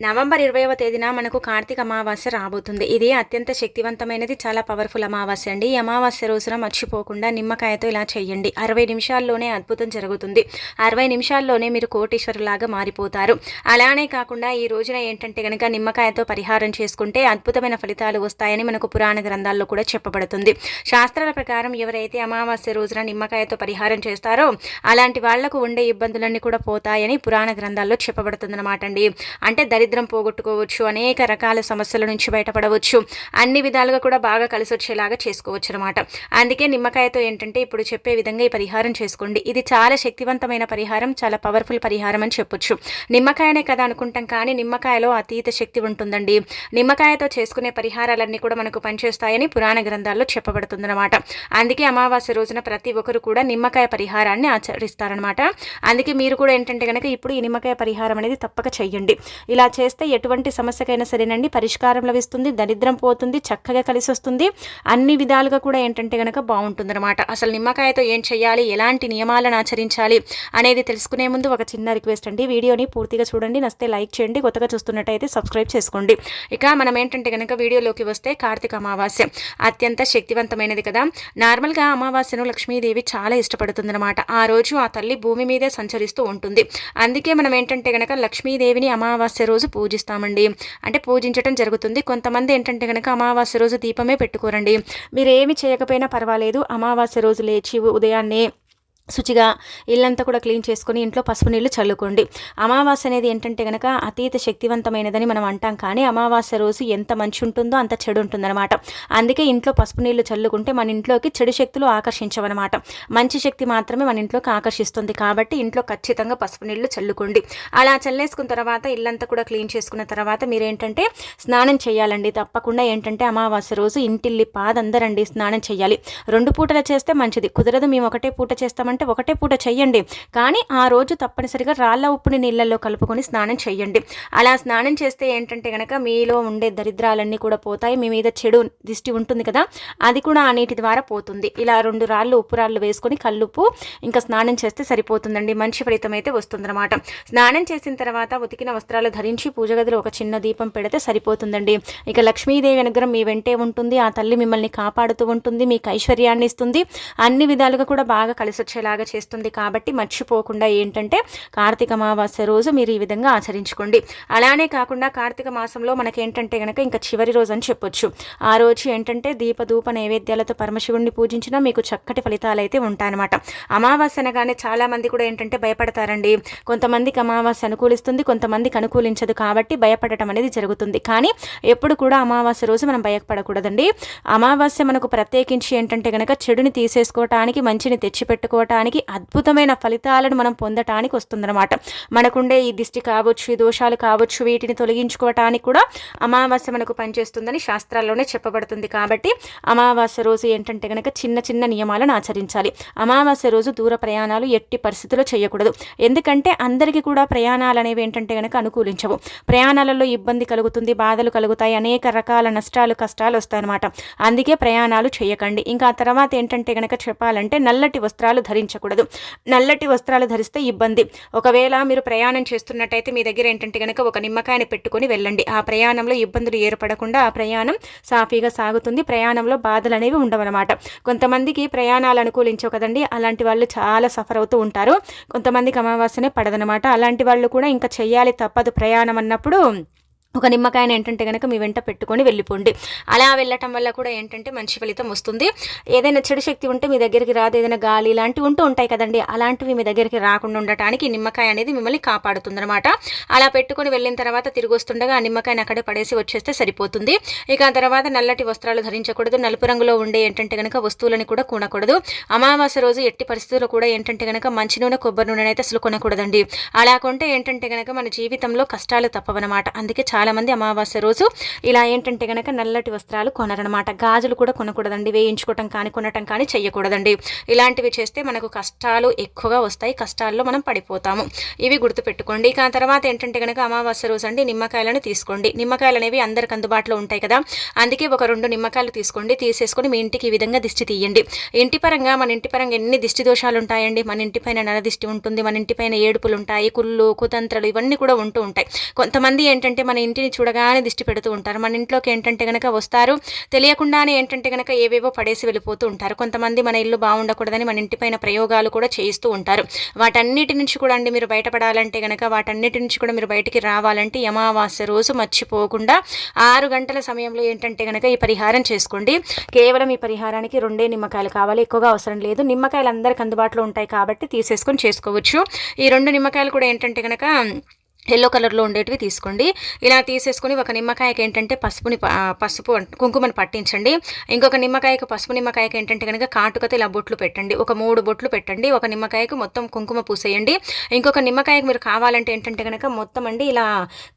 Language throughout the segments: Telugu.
నవంబర్ ఇరవైవ తేదీన మనకు కార్తీక అమావాస్య రాబోతుంది. ఇది అత్యంత శక్తివంతమైనది చాలా పవర్ఫుల్ అమావాస్య అండి. ఈ అమావాస్య రోజున మర్చిపోకుండా నిమ్మకాయతో ఇలా చేయండి. అరవై నిమిషాల్లోనే అద్భుతం జరుగుతుంది. అరవై నిమిషాల్లోనే మీరు కోటీశ్వరులాగా మారిపోతారు. అలానే కాకుండా ఈ రోజున ఏంటంటే కనుక నిమ్మకాయతో పరిహారం చేసుకుంటే అద్భుతమైన ఫలితాలు వస్తాయని మనకు పురాణ గ్రంథాల్లో కూడా చెప్పబడుతుంది. శాస్త్రాల ప్రకారం ఎవరైతే అమావాస్య రోజున నిమ్మకాయతో పరిహారం చేస్తారో అలాంటి వాళ్ళకు ఉండే ఇబ్బందులన్నీ కూడా పోతాయని పురాణ గ్రంథాల్లో చెప్పబడుతుందన్నమాట అండి. అంటే దరిద్రం పోగొట్టుకోవచ్చు అనేక రకాల సమస్యల నుంచి బయటపడవచ్చు. అన్ని విధాలుగా కూడా బాగా కలిసి వచ్చేలాగా చేసుకోవచ్చు అనమాట అందుకే నిమ్మకాయతో ఏంటంటే ఇప్పుడు చెప్పే విధంగా ఈ పరిహారం చేసుకోండి. ఇది చాలా శక్తివంతమైన పరిహారం చాలా పవర్ఫుల్ పరిహారం అని చెప్పొచ్చు. నిమ్మకాయనే కదా అనుకుంటాం కానీ నిమ్మకాయలో అతీత శక్తి ఉంటుందండి. నిమ్మకాయతో చేసుకునే పరిహారాలన్నీ కూడా మనకు పనిచేస్తాయని పురాణ గ్రంథాల్లో చెప్పబడుతుందన్నమాట అందుకే అమావాస్య రోజున ప్రతి ఒక్కరు కూడా నిమ్మకాయ పరిహారాన్ని ఆచరిస్తారనమాట. అందుకే మీరు కూడా ఏంటంటే కనుక ఇప్పుడు ఈ నిమ్మకాయ పరిహారం అనేది తప్పక చెయ్యండి. ఇలా చేస్తే ఎటువంటి సమస్యకైనా సరేనండి పరిష్కారం లభిస్తుంది దరిద్రం పోతుంది చక్కగా కలిసి వస్తుంది. అన్ని విధాలుగా కూడా ఏంటంటే కనుక బాగుంటుందన్నమాట. అసలు నిమ్మకాయతో ఏం చేయాలి ఎలాంటి నియమాలను ఆచరించాలి అనేది తెలుసుకునే ముందు ఒక చిన్న రిక్వెస్ట్ అండి. వీడియోని పూర్తిగా చూడండి నస్తే లైక్ చేయండి కొత్తగా చూస్తున్నట్టయితే సబ్స్క్రైబ్ చేసుకోండి. ఇక మనం ఏంటంటే కనుక వీడియోలోకి వస్తే కార్తీక అమావాస్య అత్యంత శక్తివంతమైనది కదా. నార్మల్గా అమావాస్యను లక్ష్మీదేవి చాలా ఇష్టపడుతుందన్నమాట. ఆ రోజు ఆ తల్లి భూమి మీదే సంచరిస్తూ ఉంటుంది. అందుకే మనం ఏంటంటే కనుక లక్ష్మీదేవిని అమావాస్య రోజు పూజిస్తామండి. అంటే పూజించడం జరుగుతుంది. కొంతమంది ఏంటంటే కనుక అమావాస్య రోజు దీపమే పెట్టుకోరండి. మీరు ఏమి చేయకపోయినా పర్వాలేదు. అమావాస్య రోజు లేచి ఉదయాన్నే శుచిగా ఇల్లంతా కూడా క్లీన్ చేసుకొని ఇంట్లో పసుపు నీళ్ళు చల్లుకోండి. అమావాస్య అనేది ఏంటంటే కనుక అతీత శక్తివంతమైనదని మనం అంటాం కానీ అమావాస్య రోజు ఎంత మంచి ఉంటుందో అంత చెడు ఉంటుందన్నమాట. అందుకే ఇంట్లో పసుపు నీళ్ళు చల్లుకుంటే మన ఇంట్లోకి చెడు శక్తులు ఆకర్షించవన్నమాట. మంచి శక్తి మాత్రమే మన ఇంట్లోకి ఆకర్షిస్తుంది కాబట్టి ఇంట్లో ఖచ్చితంగా పసుపు నీళ్ళు చల్లుకోండి. అలా చల్లేసుకున్న తర్వాత ఇల్లంతా కూడా క్లీన్ చేసుకున్న తర్వాత మీరేంటంటే స్నానం చేయాలండి. తప్పకుండా ఏంటంటే అమావాస్య రోజు ఇంటిల్లి పాదందరండి స్నానం చేయాలి. రెండు పూటలు చేస్తే మంచిది. కుదరదు మేము ఒకటే పూట చేస్తామని అంటే ఒకటే పూట చేయండి కానీ ఆ రోజు తప్పనిసరిగా రాళ్ళ ఉప్పుని నీళ్ళల్లో కలుపుకొని స్నానం చేయండి అలా స్నానం చేస్తే ఏంటంటే కనుక మీలో ఉండే దరిద్రాలన్నీ కూడా పోతాయి. మీ మీద చెడు దిష్టి ఉంటుంది కదా అది కూడా ఆ నీటి ద్వారా పోతుంది. ఇలా రెండు రాళ్ళు ఉప్పు రాళ్ళు వేసుకొని కల్లుప్పు ఇంకా స్నానం చేస్తే సరిపోతుందండి. మంచి ఫలితం అయితే వస్తుందన్నమాట. స్నానం చేసిన తర్వాత ఉతికిన వస్త్రాలు ధరించి పూజ గదిలో ఒక చిన్న దీపం పెడితే సరిపోతుందండి. ఇక లక్ష్మీదేవి అనుగ్రహం మీ వెంటే ఉంటుంది. ఆ తల్లి మిమ్మల్ని కాపాడుతూ ఉంటుంది. మీకు ఐశ్వర్యాన్ని ఇస్తుంది. అన్ని విధాలుగా కూడా బాగా కలిసి వచ్చే లాగా చేస్తుంది కాబట్టి మర్చిపోకుండా ఏంటంటే కార్తీక అమావాస్య రోజు మీరు ఈ విధంగా ఆచరించుకోండి. అలానే కాకుండా కార్తీక మాసంలో మనకేంటంటే కనుక ఇంకా చివరి రోజు అని చెప్పొచ్చు. ఆ రోజు ఏంటంటే దీపధూప నైవేద్యాలతో పరమశివుణ్ణి పూజించినా మీకు చక్కటి ఫలితాలు అయితే ఉంటాయన్నమాట. అమావాస్య అనగానే చాలామంది కూడా ఏంటంటే భయపడతారండి. కొంతమందికి అమావాస్య అనుకూలిస్తుంది కొంతమందికి అనుకూలించదు కాబట్టి భయపడటం అనేది జరుగుతుంది. కానీ ఎప్పుడు కూడా అమావాస్య రోజు మనం భయపడకూడదండి. అమావాస్య మనకు ప్రత్యేకించి ఏంటంటే కనుక చెడుని తీసేసుకోవటానికి మంచిని తెచ్చిపెట్టుకోవటానికి అద్భుతమైన ఫలితాలను మనం పొందటానికి వస్తుందన్నమాట. మనకుండే ఈ దిష్టి కావచ్చు ఈ దోషాలు కావచ్చు వీటిని తొలగించుకోవటానికి కూడా అమావాస్య మనకు పనిచేస్తుందని శాస్త్రాల్లోనే చెప్పబడుతుంది కాబట్టి అమావాస్య రోజు ఏంటంటే కనుక చిన్న చిన్న నియమాలను ఆచరించాలి. అమావాస్య రోజు దూర ప్రయాణాలు ఎట్టి పరిస్థితుల్లో చేయకూడదు. ఎందుకంటే అందరికీ కూడా ప్రయాణాలు అనేవి ఏంటంటే కనుక అనుకూలించవు. ప్రయాణాలలో ఇబ్బంది కలుగుతుంది బాధలు కలుగుతాయి అనేక రకాల నష్టాలు కష్టాలు వస్తాయన్నమాట. అందుకే ప్రయాణాలు చేయకండి. ఇంకా ఆ తర్వాత ఏంటంటే కనుక చెప్పాలంటే నల్లటి వస్త్రాలు ధరి ధరించకూడదు నల్లటి వస్త్రాలు ధరిస్తే ఇబ్బంది. ఒకవేళ మీరు ప్రయాణం చేస్తున్నట్టయితే మీ దగ్గర ఏంటంటే కనుక ఒక నిమ్మకాయని పెట్టుకొని వెళ్ళండి. ఆ ప్రయాణంలో ఇబ్బందులు ఏర్పడకుండా ఆ ప్రయాణం సాఫీగా సాగుతుంది. ప్రయాణంలో బాధలు అనేవి ఉండవన్నమాట. కొంతమందికి ప్రయాణాలు అనుకూలించవు కదండి. అలాంటి వాళ్ళు చాలా సఫర్ అవుతూ ఉంటారు. కొంతమందికి అమావాస్యనే పడదనమాట అలాంటి వాళ్ళు కూడా ఇంకా చెయ్యాలి తప్పదు ప్రయాణం అన్నప్పుడు. ఒక నిమ్మకాయని ఏంటంటే కనుక మీ వెంట పెట్టుకొని వెళ్ళిపోండి. అలా వెళ్ళటం వల్ల కూడా ఏంటంటే మంచి ఫలితం వస్తుంది. ఏదైనా చెడు శక్తి ఉంటే మీ దగ్గరికి రాదు. ఏదైనా గాలి ఇలాంటివి ఉంటూ ఉంటాయి కదండి. అలాంటివి మీ దగ్గరికి రాకుండా ఉండటానికి నిమ్మకాయ అనేది మిమ్మల్ని కాపాడుతుందన్నమాట. అలా పెట్టుకొని వెళ్ళిన తర్వాత తిరిగి వస్తుండగా ఆ నిమ్మకాయని అక్కడే పడేసి వచ్చేస్తే సరిపోతుంది. ఇక ఆ తర్వాత నల్లటి వస్త్రాలు ధరించకూడదు. నలుపు రంగులో ఉండే ఏంటంటే కనుక వస్తువులని కూడా కొనకూడదు. అమావాస్య రోజు ఎట్టి పరిస్థితుల్లో కూడా ఏంటంటే కనుక మంచి నూనె కొబ్బరి నూనె అయితే అసలు కొనకూడదండి. అలా కొంటే ఏంటంటే కనుక మన జీవితంలో కష్టాలు తప్పవన్నమాట. అందుకే చాలా చాలామంది అమావాస్య రోజు ఇలా ఏంటంటే కనుక నల్లటి వస్త్రాలు కొనరనమాట. గాజులు కూడా కొనకూడదండి వేయించుకోవటం కానీ కొనటం కానీ చేయకూడదండి ఇలాంటివి చేస్తే మనకు కష్టాలు ఎక్కువగా వస్తాయి కష్టాల్లో మనం పడిపోతాము. ఇవి గుర్తుపెట్టుకోండి. ఇక ఆ తర్వాత ఏంటంటే కనుక అమావాస్య రోజు అండి నిమ్మకాయలను తీసుకోండి. నిమ్మకాయలు అనేవి అందరికి అందుబాటులో ఉంటాయి కదా. అందుకే ఒక రెండు నిమ్మకాయలు తీసుకోండి తీసేసుకొని మీ ఇంటికి ఈ విధంగా దిష్టి తీయండి. ఇంటి పరంగా మన ఇంటి పరంగా ఎన్ని దిష్టి దోషాలు ఉంటాయండి? మన ఇంటి పైన నరదిష్టి ఉంటుంది మన ఇంటి పైన ఏడుపులు ఉంటాయి కుళ్ళు కుతంత్రలు ఇవన్నీ కూడా ఉంటూ ఉంటాయి. కొంతమంది ఏంటంటే మన ఇంటిని చూడగానే దిష్టి పెడుతూ ఉంటారు. మన ఇంట్లోకి ఏంటంటే కనుక వస్తారు. తెలియకుండానే ఏంటంటే కనుక ఏవేవో పడేసి వెళ్ళిపోతూ ఉంటారు. కొంతమంది మన ఇల్లు బాగుండకూడదని మన ఇంటి పైన ప్రయోగాలు కూడా చేస్తూ ఉంటారు. వాటన్నిటి నుంచి కూడా అండి మీరు బయటపడాలంటే కనుక వాటన్నిటి నుంచి కూడా మీరు బయటికి రావాలంటే అమావాస్య రోజు మర్చిపోకుండా ఆరు గంటల సమయంలో ఏంటంటే కనుక ఈ పరిహారం చేసుకోండి. కేవలం ఈ పరిహారానికి రెండే నిమ్మకాయలు కావాలి. ఎక్కువగా అవసరం లేదు. నిమ్మకాయలు అందరికి అందుబాటులో ఉంటాయి కాబట్టి తీసేసుకొని చేసుకోవచ్చు. ఈ రెండు నిమ్మకాయలు కూడా ఏంటంటే కనుక ఎల్లో కలర్లో ఉండేటివి తీసుకోండి. ఇలా తీసేసుకొని ఒక నిమ్మకాయకి ఏంటంటే పసుపుని పసుపు కుంకుమని పట్టించండి. ఇంకొక నిమ్మకాయకు పసుపు నిమ్మకాయకి ఏంటంటే కనుక కాటుకతో ఇలా బొట్లు పెట్టండి. ఒక మూడు బొట్లు పెట్టండి. ఒక నిమ్మకాయకు మొత్తం కుంకుమ పూసేయండి. ఇంకొక నిమ్మకాయకు మీరు కావాలంటే ఏంటంటే కనుక మొత్తం అండి ఇలా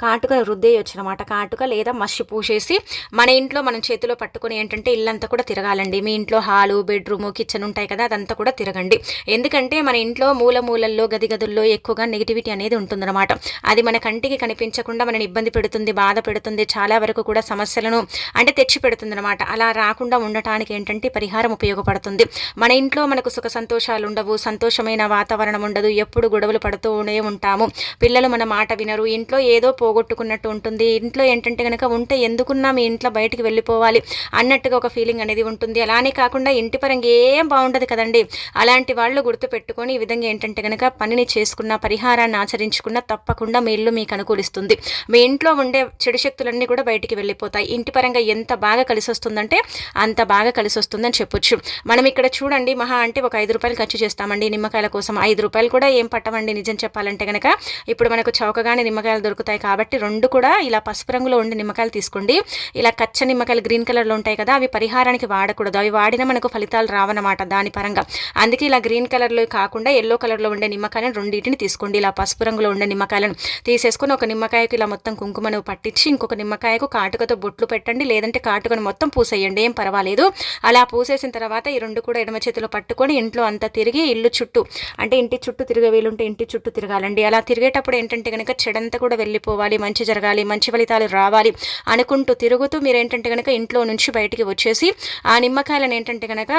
కాటుక రుద్దేయొచ్చు అనమాట కాటుక లేదా మసి పూసేసి మన ఇంట్లో మనం చేతిలో పట్టుకుని ఏంటంటే ఇల్లంతా కూడా తిరగాలండి. మీ ఇంట్లో హాలు బెడ్రూమ్ కిచెన్ ఉంటాయి కదా అదంతా కూడా తిరగండి. ఎందుకంటే మన ఇంట్లో మూల మూలల్లో గది గదుల్లో ఎక్కువగా నెగిటివిటీ అనేది ఉంటుందన్నమాట. అది మన కంటికి కనిపించకుండా మనని ఇబ్బంది పెడుతుంది బాధ పెడుతుంది చాలా వరకు కూడా సమస్యలను అంటే తెచ్చి పెడుతుంది అనమాట అలా రాకుండా ఉండటానికి ఏంటంటే పరిహారం ఉపయోగపడుతుంది. మన ఇంట్లో మనకు సుఖ సంతోషాలు ఉండవు సంతోషమైన వాతావరణం ఉండదు ఎప్పుడు గొడవలు పడుతూనే ఉంటాము. పిల్లలు మన మాట వినరు ఇంట్లో ఏదో పోగొట్టుకున్నట్టు ఉంటుంది. ఇంట్లో ఏంటంటే కనుక ఉంటే ఎందుకున్నా మీ ఇంట్లో బయటికి వెళ్ళిపోవాలి అన్నట్టుగా ఒక ఫీలింగ్ అనేది ఉంటుంది. అలానే కాకుండా ఇంటి పరంగా ఏం బాగుండదు కదండి. అలాంటి వాళ్ళు గుర్తుపెట్టుకొని ఈ విధంగా ఏంటంటే కనుక పనిని చేసుకున్న పరిహారాన్ని ఆచరించుకున్న తప్పకుండా మీ ఇల్లు మీకు అనుకూలిస్తుంది. మీ ఇంట్లో ఉండే చెడు శక్తులన్నీ కూడా బయటికి వెళ్ళిపోతాయి. ఇంటి పరంగా ఎంత బాగా కలిసి వస్తుందంటే అంత బాగా కలిసి వస్తుందని చెప్పొచ్చు. మనం ఇక్కడ చూడండి మహా అంటే ఒక ఐదు రూపాయలు ఖర్చు చేస్తామండి నిమ్మకాయల కోసం. ఐదు రూపాయలు కూడా ఏం పట్టమండి నిజం చెప్పాలంటే కనుక ఇప్పుడు మనకు చౌకగానే నిమ్మకాయలు దొరుకుతాయి కాబట్టి రెండు కూడా ఇలా పసుపు రంగులో ఉండే నిమ్మకాయలు తీసుకోండి. ఇలా కచ్చ నిమ్మకాయలు గ్రీన్ కలర్లో ఉంటాయి కదా అవి పరిహారానికి వాడకూడదు. అవి వాడినా మనకు ఫలితాలు రావన్నమాట దాని పరంగా. అందుకే ఇలా గ్రీన్ కలర్లో కాకుండా ఎల్లో కలర్లో ఉండే నిమ్మకాయలను రెండింటిని తీసుకోండి. ఇలా పసుపు రంగులో ఉండే నిమ్మకాయలను తీసేసుకొని ఒక నిమ్మకాయకు ఇలా మొత్తం కుంకుమను పట్టించి ఇంకొక నిమ్మకాయకు కాటుకతో బొట్లు పెట్టండి. లేదంటే కాటుకను మొత్తం పూసేయండి. ఏం పర్వాలేదు. అలా పూసేసిన తర్వాత ఈ రెండు కూడా ఎడమ చేతిలో పట్టుకొని ఇంట్లో అంతా తిరిగి ఇల్లు చుట్టూ అంటే ఇంటి చుట్టూ తిరిగే వీలుంటే ఇంటి చుట్టూ తిరగాలండి. అలా తిరిగేటప్పుడు ఏంటంటే కనుక చెడంతా కూడా వెళ్ళిపోవాలి మంచి జరగాలి మంచి ఫలితాలు రావాలి అనుకుంటూ తిరుగుతూ మీరు ఏంటంటే కనుక ఇంట్లో నుంచి బయటికి వచ్చేసి ఆ నిమ్మకాయలను ఏంటంటే కనుక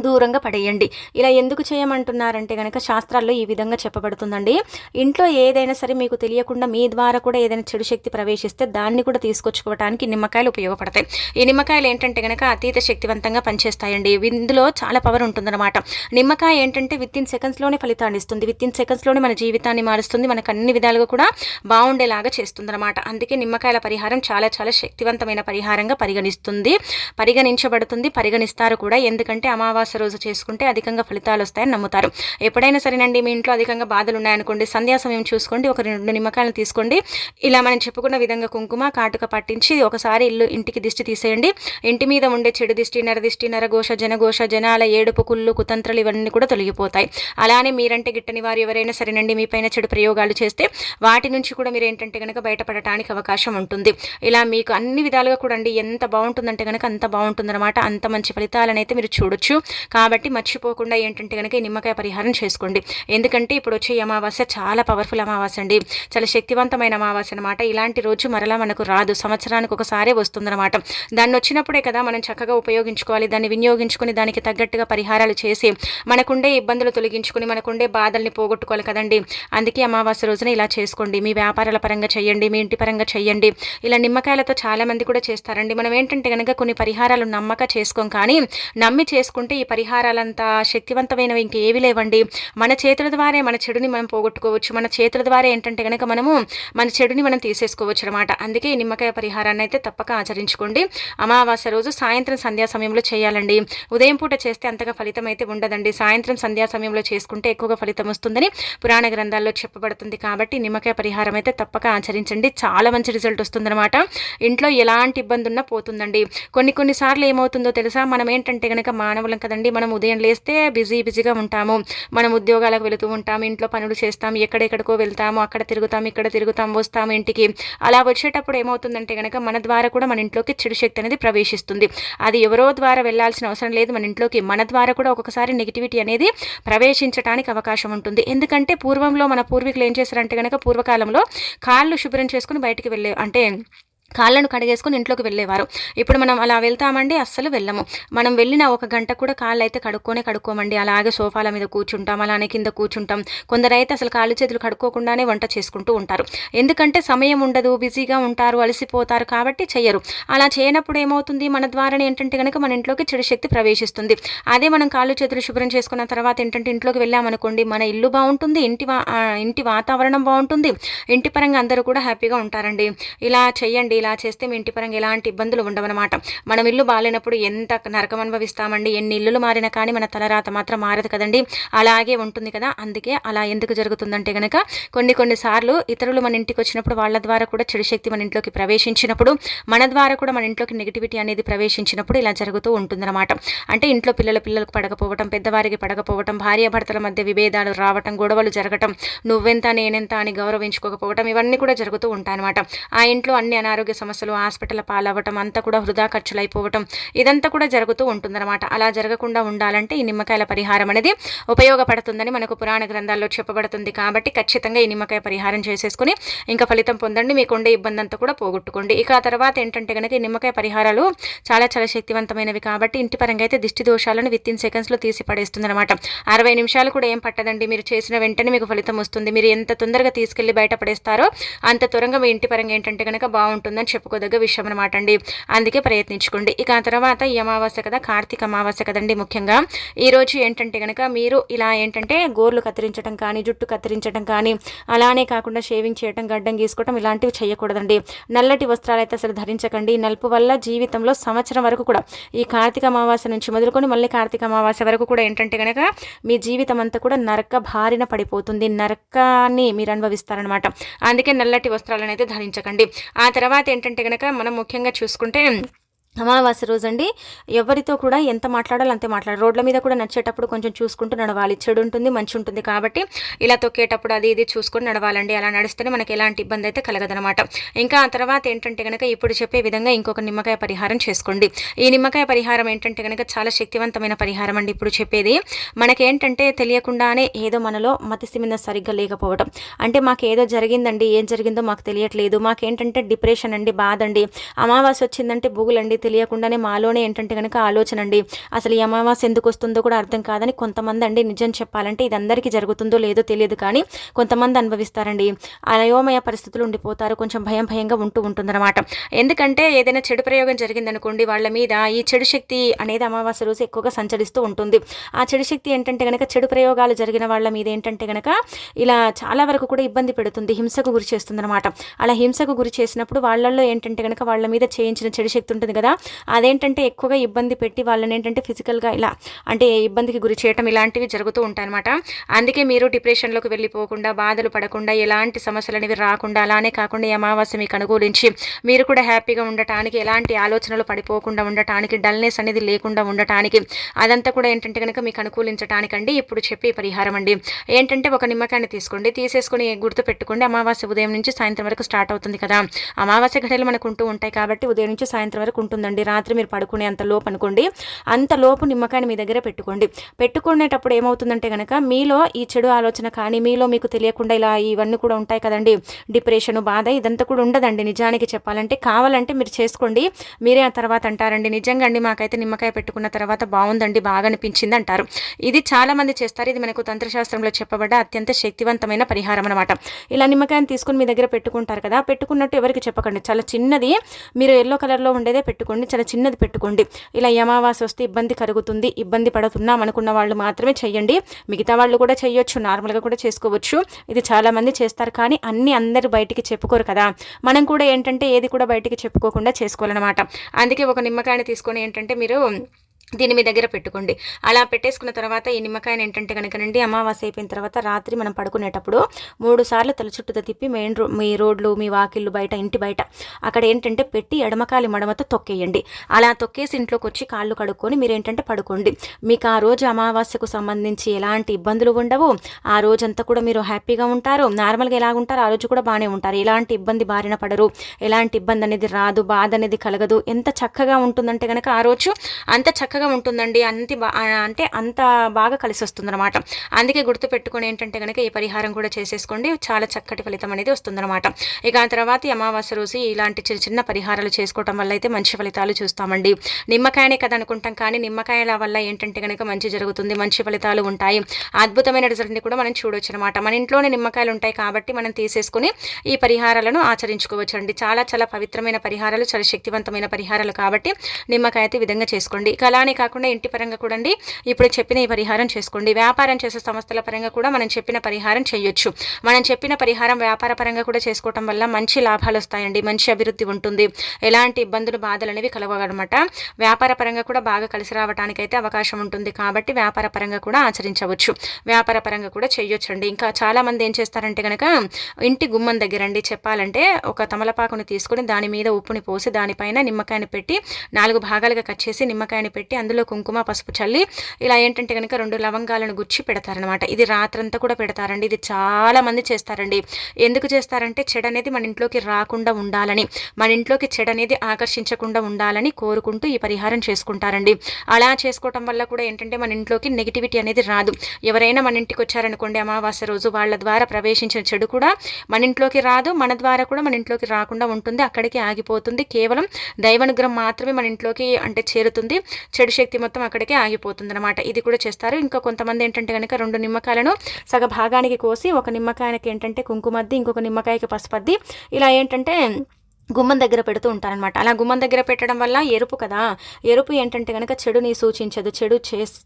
దూరంగా పడేయండి. ఇలా ఎందుకు చేయమంటున్నారంటే కనుక శాస్త్రాల్లో ఈ విధంగా చెప్పబడుతుందండి. ఇంట్లో ఏదైనా సరే మీకు తెలియకుండా మీ ద్వారా కూడా ఏదైనా చెడు శక్తి ప్రవేశిస్తే దాన్ని కూడా తీసుకొచ్చుకోవడానికి నిమ్మకాయలు ఉపయోగపడతాయి. ఈ నిమ్మకాయలు ఏంటంటే కనుక అతీత శక్తివంతంగా పనిచేస్తాయండి. ఇందులో చాలా పవర్ ఉంటుందన్నమాట. నిమ్మకాయ ఏంటంటే విత్ ఇన్ సెకండ్స్లోనే ఫలితాన్ని ఇస్తుంది. విత్ ఇన్ సెకండ్స్లోనే మన జీవితాన్ని మారుస్తుంది. మనకు అన్ని విధాలుగా కూడా బాగుండేలాగా చేస్తుందన్నమాట. అందుకే నిమ్మకాయల పరిహారం చాలా చాలా శక్తివంతమైన పరిహారంగా పరిగణిస్తుంది. పరిగణించబడుతుంది. పరిగణిస్తారు కూడా. ఎందుకంటే అమావాస్య అమావాస్య రోజు చేసుకుంటే అధికంగా ఫలితాలు వస్తాయని నమ్ముతారు. ఎప్పుడైనా సరేనండి మీ ఇంట్లో అధికంగా బాధలు ఉన్నాయనుకోండి సంధ్యా సమయం చూసుకోండి ఒక రెండు నిమ్మకాయలు తీసుకోండి. ఇలా మనం చెప్పుకున్న విధంగా కుంకుమ కాటుక పట్టించి ఒకసారి ఇల్లు ఇంటికి దిష్టి తీసేయండి. ఇంటి మీద ఉండే చెడు దిష్టి నర దిష్టి నరఘోష జనఘోష జనాల ఏడుపు కుళ్ళు కుతంత్రలు ఇవన్నీ కూడా తొలగిపోతాయి. అలానే మీరంటే గిట్టని వారు ఎవరైనా సరేనండి మీ పైన చెడు ప్రయోగాలు చేస్తే వాటి నుంచి కూడా మీరు ఏంటంటే కనుక బయటపడటానికి అవకాశం ఉంటుంది. ఇలా మీకు అన్ని విధాలుగా కూడా అండి ఎంత బాగుంటుందంటే కనుక అంత బాగుంటుందన్నమాట. అంత మంచి ఫలితాలనైతే మీరు చూడొచ్చు. కాబట్టి మర్చిపోకుండా ఏంటంటే కనుక ఈ నిమ్మకాయ పరిహారం చేసుకోండి. ఎందుకంటే ఇప్పుడు వచ్చే అమావాస్య చాలా పవర్ఫుల్ అమావాస్య అండి. చాలా శక్తివంతమైన అమావాస్య అనమాట ఇలాంటి రోజు మరలా మనకు రాదు. సంవత్సరానికి ఒకసారే వస్తుందన్నమాట. దాన్ని వచ్చినప్పుడే కదా మనం చక్కగా ఉపయోగించుకోవాలి. దాన్ని వినియోగించుకొని దానికి తగ్గట్టుగా పరిహారాలు చేసి మనకుండే ఇబ్బందులు తొలగించుకుని మనకుండే బాధల్ని పోగొట్టుకోవాలి కదండి. అందుకే అమావాస్య రోజున ఇలా చేసుకోండి. మీ వ్యాపారాల పరంగా చేయండి. మీ ఇంటి పరంగా చేయండి. ఇలా నిమ్మకాయలతో చాలామంది కూడా చేస్తారండి. మనం ఏంటంటే కనుక కొన్ని పరిహారాలు నమ్మక చేసుకోం కానీ నమ్మి చేసుకుంటే ఈ పరిహారాలంతా శక్తివంతమైనవి ఇంకేవి లేవండి. మన చేతుల ద్వారా మన చెడుని మనం పోగొట్టుకోవచ్చు. మన చేతుల ద్వారా ఏంటంటే కనుక మనము మన చెడుని మనం తీసేసుకోవచ్చు అనమాట అందుకే ఈ నిమ్మకాయ పరిహారాన్ని అయితే తప్పక ఆచరించుకోండి. అమావాస్య రోజు సాయంత్రం సంధ్యా సమయంలో చేయాలండి. ఉదయం పూట చేస్తే అంతగా ఫలితం అయితే ఉండదండి. సాయంత్రం సంధ్యా సమయంలో చేసుకుంటే ఎక్కువగా ఫలితం వస్తుందని పురాణ గ్రంథాల్లో చెప్పబడుతుంది కాబట్టి నిమ్మకాయ పరిహారం అయితే తప్పక ఆచరించండి. చాలా మంచి రిజల్ట్ వస్తుందన్నమాట. ఇంట్లో ఎలాంటి ఇబ్బంది ఉన్నా పోతుందండి. కొన్ని కొన్నిసార్లు ఏమవుతుందో తెలుసా? మనం ఏంటంటే కనుక మానవులం కదా కదండి మనం ఉదయం లేస్తే బిజీ బిజీగా ఉంటాము. మనం ఉద్యోగాలకు వెళుతూ ఉంటాము ఇంట్లో పనులు చేస్తాం ఎక్కడెక్కడికో వెళ్తాము అక్కడ తిరుగుతాం ఇక్కడ తిరుగుతాం వస్తాము ఇంటికి. అలా వచ్చేటప్పుడు ఏమవుతుందంటే కనుక మన ద్వారా కూడా మన ఇంట్లోకి చెడు శక్తి అనేది ప్రవేశిస్తుంది. అది ఎవరో ద్వారా వెళ్ళాల్సిన అవసరం లేదు మన ఇంట్లోకి మన ద్వారా కూడా ఒక్కొక్కసారి నెగిటివిటీ అనేది ప్రవేశించడానికి అవకాశం ఉంటుంది. ఎందుకంటే పూర్వంలో మన పూర్వీకులు ఏం చేశారంటే కనుక పూర్వకాలంలో కాళ్ళు శుభ్రం చేసుకుని బయటికి వెళ్ళే అంటే కాళ్ళను కడిగేసుకుని ఇంట్లోకి వెళ్ళేవారు. ఇప్పుడు మనం అలా వెళ్తామండి అస్సలు వెళ్ళము. మనం వెళ్ళిన ఒక గంట కూడా కాళ్ళు అయితే కడుక్కొనే కడుక్కోమండి. అలాగే సోఫాల మీద కూర్చుంటాం అలానే కింద కూర్చుంటాం. కొందరైతే అసలు కాళ్ళు చేతులు కడుక్కోకుండానే వంట చేసుకుంటూ ఉంటారు. ఎందుకంటే సమయం ఉండదు బిజీగా ఉంటారు అలసిపోతారు కాబట్టి చెయ్యరు. అలా చేయనప్పుడు ఏమవుతుంది? మన ద్వారానే ఏంటంటే కనుక మన ఇంట్లోకి చెడు శక్తి ప్రవేశిస్తుంది. అదే మనం కాళ్ళు చేతులు శుభ్రం చేసుకున్న తర్వాత ఏంటంటే ఇంట్లోకి వెళ్ళామనుకోండి మన ఇల్లు బాగుంటుంది ఇంటి ఇంటి వాతావరణం బాగుంటుంది. ఇంటి పరంగా అందరూ కూడా హ్యాపీగా ఉంటారండి. ఇలా చేయండి ఇలా చేస్తే మీ ఇంటి పరంగా ఎలాంటి ఇబ్బందులు ఉండవన్నమాట. మనం ఇల్లు బాగాలేనప్పుడు ఎంత నరకం అనుభవిస్తామండి? ఎన్ని ఇల్లులు మారినా కానీ మన తలరాత మాత్రం మారదు కదండి? అలాగే ఉంటుంది కదా? అందుకే అలా ఎందుకు జరుగుతుందంటే కనుక కొన్ని కొన్నిసార్లు ఇతరులు మన ఇంటికి వచ్చినప్పుడు వాళ్ళ ద్వారా కూడా చెడు శక్తి మన ఇంట్లోకి ప్రవేశించినప్పుడు మన ద్వారా కూడా మన ఇంట్లోకి నెగిటివిటీ అనేది ప్రవేశించినప్పుడు ఇలా జరుగుతూ ఉంటుందన్నమాట. అంటే ఇంట్లో పిల్లల పిల్లలకు పడకపోవటం పెద్దవారికి పడకపోవటం భార్యాభర్తల మధ్య విభేదాలు రావటం గొడవలు జరగటం నువ్వెంత నేనెంత అని గౌరవించుకోకపోవటం ఇవన్నీ కూడా జరుగుతూ ఉంటాయన్నమాట. ఆ ఇంట్లో అన్ని అనారోగ్య ఆరోగ్య సమస్యలు హాస్పిటల్ పాలవ్వటం అంతా కూడా వృధా ఖర్చులైపోవటం ఇదంతా కూడా జరుగుతూ ఉంటుందన్నమాట. అలా జరగకుండా ఉండాలంటే ఈ నిమ్మకాయల పరిహారం అనేది ఉపయోగపడుతుందని మనకు పురాణ గ్రంథాల్లో చెప్పబడుతుంది కాబట్టి ఖచ్చితంగా ఈ నిమ్మకాయ పరిహారం చేసేసుకుని ఇంకా ఫలితం పొందండి. మీకు ఉండే ఇబ్బంది అంతా కూడా పోగొట్టుకోండి. ఇక ఆ తర్వాత ఏంటంటే కనుక ఈ నిమ్మకాయ పరిహారాలు చాలా చాలా శక్తివంతమైనవి కాబట్టి ఇంటి పరంగా అయితే దిష్టి దోషాలను విత్ ఇన్ సెకండ్స్లో తీసి పడేస్తుంది అనమాట అరవై నిమిషాలు కూడా ఏం పట్టదండి. మీరు చేసిన వెంటనే మీకు ఫలితం వస్తుంది. మీరు ఎంత తొందరగా తీసుకెళ్ళి బయట పడేస్తారో అంత త్వరగా మీ ఇంటి పరంగా ఏంటంటే కనుక బాగుంటుంది. ఉందని చెప్పుకోదగ్గ విషయం అనమాట అండి. అందుకే ప్రయత్నించుకోండి. ఇక ఆ తర్వాత ఈ అమావాస్య కదా కార్తీక అమావాస్య కదండి ముఖ్యంగా. ఈరోజు ఏంటంటే కనుక మీరు ఇలా ఏంటంటే గోర్లు కత్తిరించడం కానీ జుట్టు కత్తిరించడం కానీ అలానే కాకుండా షేవింగ్ చేయడం గడ్డం గీసుకోవడం ఇలాంటివి చేయకూడదండి. నల్లటి వస్త్రాలు అయితే అసలు ధరించకండి. నలుపు వల్ల జీవితంలో సంవత్సరం వరకు కూడా ఈ కార్తీక అమావాస్య నుంచి మొదలుకొని మళ్ళీ కార్తీక అమావాస్య వరకు కూడా ఏంటంటే కనుక మీ జీవితం అంతా కూడా నరక భారిన పడిపోతుంది. నరకాన్ని మీరు అనుభవిస్తారనమాట అందుకే నల్లటి వస్త్రాలను అయితే ధరించకండి. ఆ తర్వాత ఏంటంటే కనుక మనం ముఖ్యంగా చూసుకుంటే అమావాస్య రోజు అండి ఎవరితో కూడా ఎంత మాట్లాడాలో అంతే మాట్లాడాలి రోడ్ల మీద కూడా నచ్చేటప్పుడు కొంచెం చూసుకుంటూ నడవాలి. చెడు ఉంటుంది మంచి ఉంటుంది కాబట్టి ఇలా తొక్కేటప్పుడు అది ఇది చూసుకొని నడవాలండి. అలా నడిస్తేనే మనకి ఎలాంటి ఇబ్బంది అయితే కలగదనమాట ఇంకా ఆ తర్వాత ఏంటంటే కనుక ఇప్పుడు చెప్పే విధంగా ఇంకొక నిమ్మకాయ పరిహారం చేసుకోండి. ఈ నిమ్మకాయ పరిహారం ఏంటంటే కనుక చాలా శక్తివంతమైన పరిహారం అండి ఇప్పుడు చెప్పేది. మనకేంటంటే తెలియకుండానే ఏదో మనలో మతిస్థిమిన సరిగ్గా లేకపోవడం అంటే మాకు ఏదో జరిగిందండి ఏం జరిగిందో మాకు తెలియట్లేదు. మాకేంటంటే డిప్రెషన్ అండి బాధ అండి. అమావాస్య వచ్చిందంటే బుగులండి తెలియకుండానే మాలోనే ఏంటంటే కనుక ఆలోచన అండి అసలు ఈ అమావాస్య ఎందుకు వస్తుందో కూడా అర్థం కాదని కొంతమంది అండి నిజం చెప్పాలంటే ఇది అందరికీ జరుగుతుందో లేదో తెలియదు కానీ కొంతమంది అనుభవిస్తారండి. అయోమయ పరిస్థితులు ఉండిపోతారు. కొంచెం భయం భయంగా ఉంటూ ఉంటుందన్నమాట. ఎందుకంటే ఏదైనా చెడు ప్రయోగం జరిగిందనుకోండి వాళ్ళ మీద ఈ చెడు శక్తి అనేది అమావాస్య రోజు ఎక్కువగా సంచరిస్తూ ఉంటుంది. ఆ చెడు శక్తి ఏంటంటే కనుక చెడు ప్రయోగాలు జరిగిన వాళ్ళ మీద ఏంటంటే కనుక ఇలా చాలా వరకు కూడా ఇబ్బంది పెడుతుంది. హింసకు గురి చేస్తుంది అనమాట అలా హింసకు గురి చేసినప్పుడు వాళ్ళల్లో ఏంటంటే కనుక వాళ్ళ మీద చేయించిన చెడు శక్తి ఉంటుంది కదా అదేంటంటే ఎక్కువగా ఇబ్బంది పెట్టి వాళ్ళని ఏంటంటే ఫిజికల్గా ఇలా అంటే ఇబ్బందికి గురి చేయటం ఇలాంటివి జరుగుతూ ఉంటాయన్నమాట. అందుకే మీరు డిప్రెషన్లోకి వెళ్ళిపోకుండా బాధలు పడకుండా ఎలాంటి సమస్యలు అనేవి రాకుండా అలానే కాకుండా ఈ అమావాస్య మీకు అనుకూలించి మీరు కూడా హ్యాపీగా ఉండటానికి ఎలాంటి ఆలోచనలు పడిపోకుండా ఉండటానికి డల్నెస్ అనేది లేకుండా ఉండటానికి అదంతా కూడా ఏంటంటే కనుక మీకు అనుకూలించడానికండి ఇప్పుడు చెప్పే పరిహారం అండి. ఏంటంటే ఒక నిమ్మకాయని తీసుకోండి. తీసేసుకొని గుర్తు పెట్టుకోండి. అమావాస్య ఉదయం నుంచి సాయంత్రం వరకు స్టార్ట్ అవుతుంది కదా. అమావాస్య ఘటనలు మనకు ఉంటూ ఉంటాయి కాబట్టి ఉదయం నుంచి సాయంత్రం వరకు ఉంటుంది. ఉందండి. రాత్రి మీరు పడుకునే అంత లోపు అనుకోండి. అంత లోపు నిమ్మకాయని మీ దగ్గర పెట్టుకోండి. పెట్టుకునేటప్పుడు ఏమవుతుందంటే కనుక మీలో ఈ చెడు ఆలోచన కానీ మీలో మీకు తెలియకుండా ఇలా ఇవన్నీ కూడా ఉంటాయి కదండి. డిప్రెషన్ బాధ ఇదంతా కూడా ఉండదండి. నిజానికి చెప్పాలంటే కావాలంటే మీరు చేసుకోండి. మీరే ఆ తర్వాత అంటారండి. నిజంగా అండి మాకైతే నిమ్మకాయ పెట్టుకున్న తర్వాత బాగుందండి బాగా అనిపించింది అంటారు. ఇది చాలామంది చేస్తారు. ఇది మనకు తంత్రశాస్త్రంలో చెప్పబడ్డ అత్యంత శక్తివంతమైన పరిహారం అనమాట ఇలా నిమ్మకాయని తీసుకుని మీ దగ్గర పెట్టుకుంటారు కదా. పెట్టుకున్నట్టు ఎవరికి చెప్పకండి. చాలా చిన్నది. మీరు ఎల్లో కలర్లో ఉండేదే పెట్టుకుంటారు. పెట్టుకోండి చాలా చిన్నది పెట్టుకోండి. ఇలా అమావాస వస్తే ఇబ్బంది కలుగుతుంది ఇబ్బంది పడుతున్నాం అనుకున్న వాళ్ళు మాత్రమే చెయ్యండి మిగతా వాళ్ళు కూడా చేయొచ్చు నార్మల్గా కూడా చేసుకోవచ్చు. ఇది చాలామంది చేస్తారు కానీ అన్ని అందరు బయటికి చెప్పుకోరు కదా. మనం కూడా ఏంటంటే ఏది కూడా బయటికి చెప్పుకోకుండా చేసుకోవాలన్నమాట. అందుకే ఒక నిమ్మకాయని తీసుకొని ఏంటంటే మీరు దీన్ని మీ దగ్గర పెట్టుకోండి. అలా పెట్టేసుకున్న తర్వాత ఈ నిమ్మకాయని ఏంటంటే కనుకనండి అమావాస్య అయిపోయిన తర్వాత రాత్రి మనం పడుకునేటప్పుడు మూడు సార్లు తల చుట్టూ తిప్పి మెయిన్ రో మీ రోడ్లు మీ వాకిళ్ళు బయట ఇంటి బయట అక్కడ ఏంటంటే పెట్టి ఎడమకాలి మడమతో తొక్కేయండి. అలా తొక్కేసి ఇంట్లోకి వచ్చి కాళ్ళు కడుక్కొని మీరు ఏంటంటే పడుకోండి. మీకు ఆ రోజు అమావాస్యకు సంబంధించి ఎలాంటి ఇబ్బందులు ఉండవు. ఆ రోజంతా కూడా మీరు హ్యాపీగా ఉంటారు. నార్మల్గా ఎలా ఉంటారు ఆ రోజు కూడా బాగానే ఉంటారు. ఎలాంటి ఇబ్బంది బారిన పడరు. ఎలాంటి ఇబ్బంది అనేది రాదు బాధ అనేది కలగదు. ఎంత చక్కగా ఉంటుందంటే కనుక ఆ రోజు అంత చక్కగా సూపర్గా ఉంటుందండి అంత అంటే అంత బాగా కలిసి వస్తుందన్నమాట అందుకే గుర్తు పెట్టుకుని ఏంటంటే కనుక ఈ పరిహారం కూడా చేసేసుకోండి. చాలా చక్కటి ఫలితం అనేది వస్తుందన్నమాట. ఇక ఆ తర్వాత అమావాస్య రోజు ఇలాంటి చిన్న చిన్న పరిహారాలు చేసుకోవటం వల్ల అయితే మంచి ఫలితాలు చూస్తామండి. నిమ్మకాయనే కదా అనుకుంటాం కానీ నిమ్మకాయల వల్ల ఏంటంటే కనుక మంచి జరుగుతుంది మంచి ఫలితాలు ఉంటాయి. అద్భుతమైన రిజల్ట్ని కూడా మనం చూడొచ్చు అనమాట మన ఇంట్లోనే నిమ్మకాయలు ఉంటాయి కాబట్టి మనం తీసేసుకుని ఈ పరిహారాలను ఆచరించుకోవచ్చు అండి చాలా చాలా పవిత్రమైన పరిహారాలు చాలా శక్తివంతమైన పరిహారాలు కాబట్టి నిమ్మకాయ అయితే విధంగా చేసుకోండి. ఇక అలానే అలానే కాకుండా ఇంటి పరంగా కూడా అండి ఇప్పుడు చెప్పిన ఈ పరిహారం చేసుకోండి. వ్యాపారం చేసే సంస్థల పరంగా కూడా మనం చెప్పిన పరిహారం చేయొచ్చు. మనం చెప్పిన పరిహారం వ్యాపార పరంగా కూడా చేసుకోవటం వల్ల మంచి లాభాలు వస్తాయండి. మంచి అభివృద్ధి ఉంటుంది. ఎలాంటి ఇబ్బందులు బాధలు అనేవి కలగనమాట వ్యాపార పరంగా కూడా బాగా కలిసి రావడానికైతే అవకాశం ఉంటుంది. కాబట్టి వ్యాపార పరంగా కూడా ఆచరించవచ్చు. వ్యాపార పరంగా కూడా చేయొచ్చండి. ఇంకా చాలా మంది ఏం చేస్తారంటే కనుక ఇంటి గుమ్మం దగ్గర అండి చెప్పాలంటే ఒక తమలపాకుని తీసుకుని దాని మీద ఉప్పుని పోసి దానిపైన నిమ్మకాయని పెట్టి నాలుగు భాగాలుగా కట్ చేసి నిమ్మకాయని పెట్టి అందులో కుంకుమ పసుపు చల్లి ఇలా ఏంటంటే కనుక రెండు లవంగాలను గుచ్చి పెడతారనమాట ఇది రాత్రంతా కూడా పెడతారండి. ఇది చాలా మంది చేస్తారండి. ఎందుకు చేస్తారంటే చెడు అనేది మన ఇంట్లోకి రాకుండా ఉండాలని మన ఇంట్లోకి చెడు అనేది ఆకర్షించకుండా ఉండాలని కోరుకుంటూ ఈ పరిహారం చేసుకుంటారండి. అలా చేసుకోవటం వల్ల కూడా ఏంటంటే మన ఇంట్లోకి నెగిటివిటీ అనేది రాదు. ఎవరైనా మన ఇంటికి వచ్చారనుకోండి అమావాస్య రోజు వాళ్ళ ద్వారా ప్రవేశించిన చెడు కూడా మన ఇంట్లోకి రాదు. మన ద్వారా కూడా మన ఇంట్లోకి రాకుండా ఉంటుంది. అక్కడికి ఆగిపోతుంది. కేవలం దైవనుగ్రహం మాత్రమే మన ఇంట్లోకి అంటే చేరుతుంది. చెడు శక్తి మొత్తం అక్కడికే ఆగిపోతుంది అనమాట ఇది కూడా చేస్తారు. ఇంకా కొంతమంది ఏంటంటే కనుక రెండు నిమ్మకాయలను సగ భాగానికి కోసి ఒక నిమ్మకాయకి ఏంటంటే కుంకుమద్ది ఇంకొక నిమ్మకాయకి పసుపద్ది. ఇలా ఏంటంటే గుమ్మం దగ్గర పెడుతూ ఉంటారనమాట అలా గుమ్మం దగ్గర పెట్టడం వల్ల ఎరుపు కదా. ఎరుపు ఏంటంటే కనుక చెడుని సూచించదు చెడు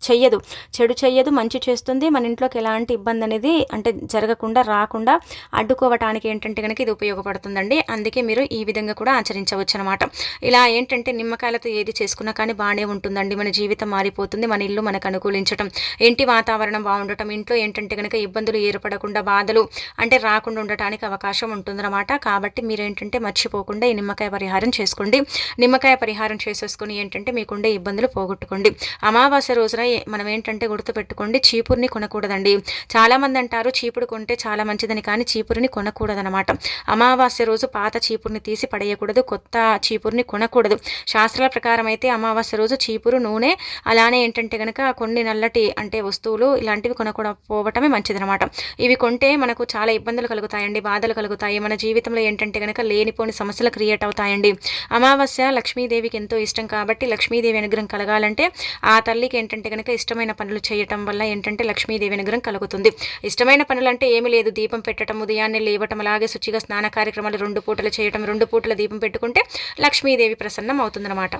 చెయ్యదు. చెడు చెయ్యదు మంచి చేస్తుంది. మన ఇంట్లోకి ఎలాంటి ఇబ్బంది అనేది అంటే జరగకుండా రాకుండా అడ్డుకోవటానికి ఏంటంటే కనుక ఇది ఉపయోగపడుతుందండి. అందుకే మీరు ఈ విధంగా కూడా ఆచరించవచ్చు అనమాట ఇలా ఏంటంటే నిమ్మకాయలతో ఏది చేసుకున్నా కానీ బాగానే ఉంటుందండి. మన జీవితం మారిపోతుంది. మన ఇల్లు మనకు అనుకూలించడం ఇంటి వాతావరణం బాగుండటం ఇంట్లో ఏంటంటే కనుక ఇబ్బందులు ఏర్పడకుండా బాధలు అంటే రాకుండా ఉండటానికి అవకాశం ఉంటుందన్నమాట. కాబట్టి మీరు ఏంటంటే మర్చిపోకుండా తప్పకుండా ఈ నిమ్మకాయ పరిహారం చేసుకోండి. నిమ్మకాయ పరిహారం చేసేసుకుని ఏంటంటే మీకుండే ఇబ్బందులు పోగొట్టుకోండి. అమావాస్య రోజున మనం ఏంటంటే గుర్తుపెట్టుకోండి చీపుర్ని కొనకూడదండి. చాలామంది అంటారు చీపురు కొంటే చాలా మంచిదని కానీ చీపురుని కొనకూడదనమాట అమావాస్య రోజు పాత చీపుర్ని తీసి పడేయకూడదు కొత్త చీపుర్ని కొనకూడదు. శాస్త్రాల ప్రకారం అయితే అమావాస్య రోజు చీపురు నూనె అలానే ఏంటంటే కనుక కొన్ని నల్లటి అంటే వస్తువులు ఇలాంటివి కొనకూడపోవటమే మంచిదనమాట ఇవి కొంటే మనకు చాలా ఇబ్బందులు కలుగుతాయండి బాధలు కలుగుతాయి. మన జీవితంలో ఏంటంటే కనుక లేనిపోని సమస్య సమస్యలు క్రియేట్ అవుతాయండి. అమావాస్య లక్ష్మీదేవికి ఎంతో ఇష్టం కాబట్టి లక్ష్మీదేవి అనుగ్రహం కలగాలంటే ఆ తల్లికి ఏంటంటే కనుక ఇష్టమైన పనులు చేయటం వల్ల ఏంటంటే లక్ష్మీదేవి అనుగ్రహం కలుగుతుంది. ఇష్టమైన పనులు అంటే ఏమీ లేదు. దీపం పెట్టడం ఉదయాన్నే లేవటం అలాగే శుచిగా స్నాన కార్యక్రమాలు రెండు పూటలు చేయటం రెండు పూటల దీపం పెట్టుకుంటే లక్ష్మీదేవి ప్రసన్నం అవుతుందన్నమాట.